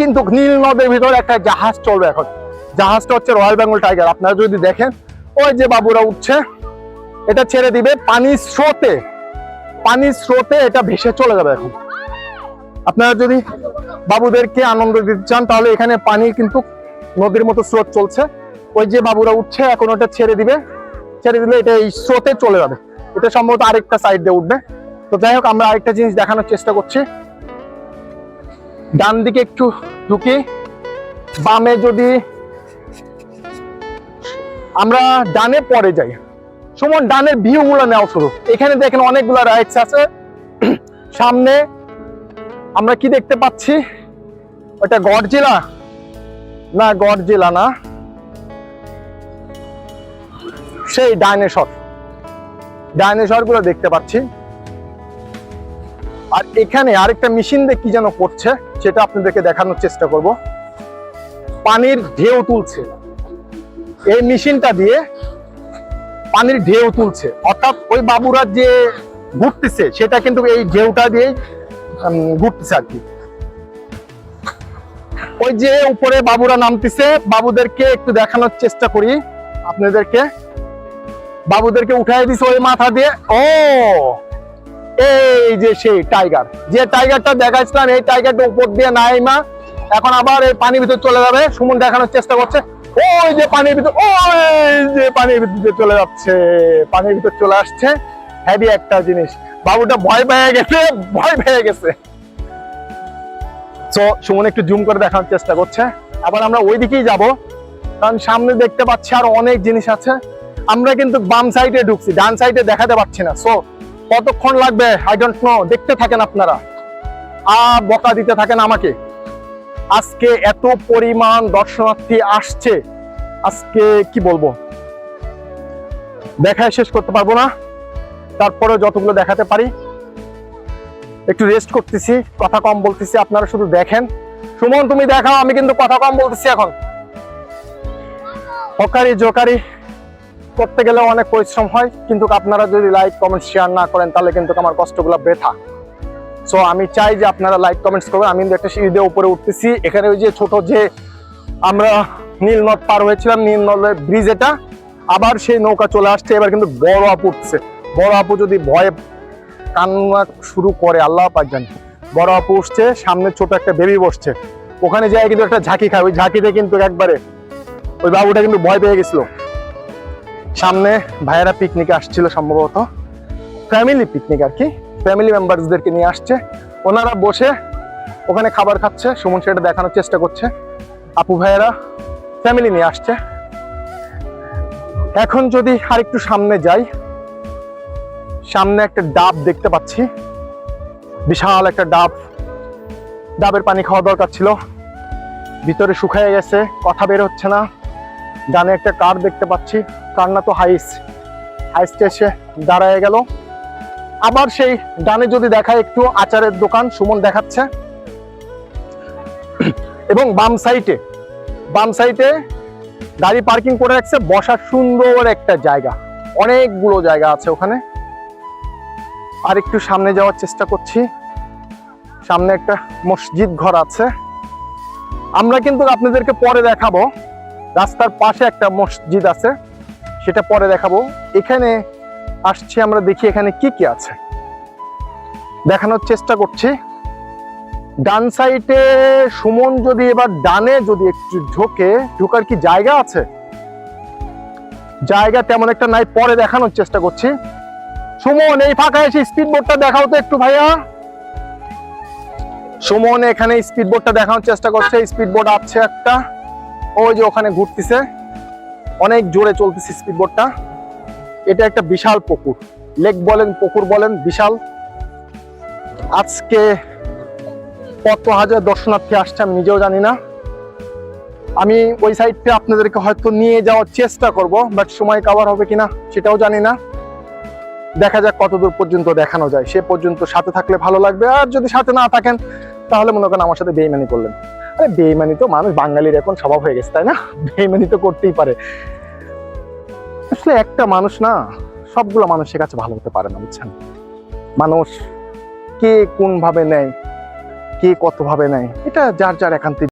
কিন্তু নীল নদের ভিতরে একটা জাহাজ চলবে এখন। জাহাজটা হচ্ছে রয়্যাল বেঙ্গল টাইগার আপনারা যদি দেখেন, ওই যে বাবুরা উঠছে, এটা ছেড়ে দিবে পানির স্রোতে। পানির স্রোতে এটা ভেসে চলে যাবে এখন। আপনারা যদি বাবুদেরকে আনন্দ দিতে চান, তাহলে এখানে পানি কিন্তু নদীর মতো স্রোত চলছে। ওই যে বাবুরা উঠছে, এখন ওটা ছেড়ে দিবে। ছেড়ে দিলে এটা এই স্রোতে চলে যাবে। এটা সম্ভবত আরেকটা সাইড দিয়ে উঠবে। তো যাই হোক, আমরা আরেকটা জিনিস দেখানোর চেষ্টা করছি। ডান দিকে একটু ঢুকি বামে যদি আমরা ডানে পরে যাই। সুমন, ডানের ভিউ গুলো নেওয়া শুরু। এখানে দেখেন অনেকগুলো রাইডস আছে। সামনে আমরা কি দেখতে পাচ্ছি? ওটা গডজিলা? না গডজিলা না। সেই ডাইনোসর। ডাইনোসরগুলো দেখতে পাচ্ছি। আর এখানে আরেকটা মেশিন দিয়ে কি যেন করছে, সেটা আপনাদেরকে দেখানোর চেষ্টা করব। পানির ঢেউ তুলছে। এই মেশিনটা দিয়ে পানির ঢেউ তুলছে। অর্থাৎ ওই বাবুরা যে ঘুরতেছে, সেটা কিন্তু এই ঢেউটা দিয়েই ঘুরতেছে আর কি। ওই যে উপরে বাবুরা নামতেছে, বাবুদেরকে একটু দেখানোর চেষ্টা করি আপনাদেরকে। বাবুদেরকে উঠাই দিছে ওই মাথা দিয়ে। ও! এই যে সেই টাইগার যে টাইগারটা দেখাইছিলাম, এই টাইগারটা উপর দিয়ে নাইমা। এখন আবার এই পানির ভিতর চলে যাবে। সুমন দেখানোর চেষ্টা করছে। ওই যে পানির ভিতর, ওই যে পানির ভিতর চলে যাচ্ছে। পানির ভিতর চলে আসছে। হেভি একটা জিনিস। বাবুটা ভয় পেয়ে গেছে, ভয় পেয়ে গেছে। তো সুমন একটু জুম করে দেখানোর চেষ্টা করছে। আবার আমরা ওই দিকেই যাব। কারণ সামনে দেখতে পাচ্ছি আর অনেক জিনিস আছে। আমরা কিন্তু বাম সাইডে ঢুকছি, ডান সাইডে দেখাতে পাচ্ছি না। সো কতক্ষণ লাগবে আই ডোন্ট নো দেখতে থাকেন আপনারা। আ, বকা দিতে থাকেন আমাকে। আজকে এত পরিমাণ দর্শনার্থী আসছে। আজকে কি বলব? দেখায় শেষ করতে পারব না। তারপরে যতগুলো দেখাতে পারি, একটু রেস্ট করতেছি, কথা কম বলতেছি, আপনারা শুধু দেখেন। সুমন, তুমি দেখাও, আমি কিন্তু কথা কম বলতেছি এখন। হকারি, জোকারি করতে গেলে অনেক পরিশ্রম হয়, কিন্তু আপনারা যদি লাইক কমেন্ট শেয়ার না করেন, তাহলে কিন্তু আমার কষ্টগুলো বৃথা। সো আমি চাই যে আপনারা লাইক কমেন্টস করবেন। আমি একটা সিঁড়ি দিয়ে উপরে উঠতেছি। এখানে ওই যে ছোট যে আমরা নীল নদ পার হয়েছিলাম, নীল নদের ব্রিজ এটা। আবার সেই নৌকা চলে আসছে, এবার কিন্তু বড় আপু উঠছে। বড় আপু যদি ভয়ে কান্না শুরু করে, আল্লাহ পাক জানে। বড় আপু উঠছে, সামনে ছোট একটা বেবি বসছে। ওখানে যায় কিন্তু একটা ঝাঁকি খায়। ওই ঝাঁকিতে কিন্তু একবারে ওই বাবুটা কিন্তু ভয় পেয়ে গেছিল। সামনে ভাইয়েরা পিকনিকে আসছিল সম্ভবত। ফ্যামিলি পিকনিক আর কি। ফ্যামিলি মেম্বারসদেরকে নিয়ে আসছে। ওনারা বসে ওখানে খাবার খাচ্ছে। সুমন সেটা দেখানোর চেষ্টা করছে। আপু ভাইয়েরা ফ্যামিলি নিয়ে আসছে। এখন যদি আরেকটু সামনে যাই, সামনে একটা ডাব দেখতে পাচ্ছি। বিশাল একটা ডাব। ডাবের পানি খাওয়া দরকার ছিল। ভিতরে শুকায় গেছে, কথা বের হচ্ছে না। ডানে একটা কার দেখতে পাচ্ছি। কার না তো হাইস হাইস্টে এসে দাঁড়ায় গেল। আবার সেই ডানে যদি দেখায় একটু আচারের দোকান, সুমন দেখাচ্ছে। এবং বাম সাইডে বাম সাইডে গাড়ি পার্কিং করে রাখছে। বসার সুন্দর একটা জায়গা। অনেকগুলো জায়গা আছে ওখানে। আর একটু সামনে যাওয়ার চেষ্টা করছি। সামনে একটা মসজিদ ঘর আছে। আমরা কিন্তু আপনাদেরকে পরে দেখাবো। রাস্তার পাশে একটা মসজিদ আছে, সেটা পরে দেখাবো। এখানে আসছি, আমরা দেখি এখানে কি কি আছে। দেখানোর চেষ্টা করছি। ডান সাইডে সুমন যদি এবার ডানে যদি একটু ঢোকে, ঢোকার কি জায়গা আছে? জায়গা তেমন একটা নাই, পরে দেখানোর চেষ্টা করছি। সুমন, এই ফাঁকা এসে স্পিড বোর্ডটা দেখাও তো একটু ভাইয়া। সুমন, এখানে স্পিড বোটটা দেখানোর চেষ্টা করছে। স্পিড বোর্ড আছে একটা। ওই যে ওখানে ঘুরতেছে, অনেক জোরে চলতেছে স্পিড বোটটা এটা একটা বিশাল পুকুর। লেক বলেন, পুকুর বলেন, বিশাল। আজকে কত হাজার দর্শনার্থী আসছে আমি নিজেও জানি না। আমি ওই সাইডটা আপনাদেরকে হয়তো নিয়ে যাওয়ার চেষ্টা করব বাট সময় কাভার হবে কিনা সেটাও জানি না। দেখা যাক কতদূর পর্যন্ত দেখানো যায়। সে পর্যন্ত সাথে থাকলে ভালো লাগবে। আর যদি সাথে না থাকেন, তাহলে মনে করেন আমার সাথে বেইমানি করলেন। আরে বেইমানি তো মানুষ বাঙালির এখন স্বভাব হয়ে গেছে, তাই না? বেইমানি তো করতেই পারে। আসলে একটা মানুষ না, সবগুলো মানুষের কাছে ভালো হতে পারে না, বুঝছেন? মানুষ কে কোন ভাবে নেয়, কে কতভাবে নেয়, এটা যার যার একান্তিক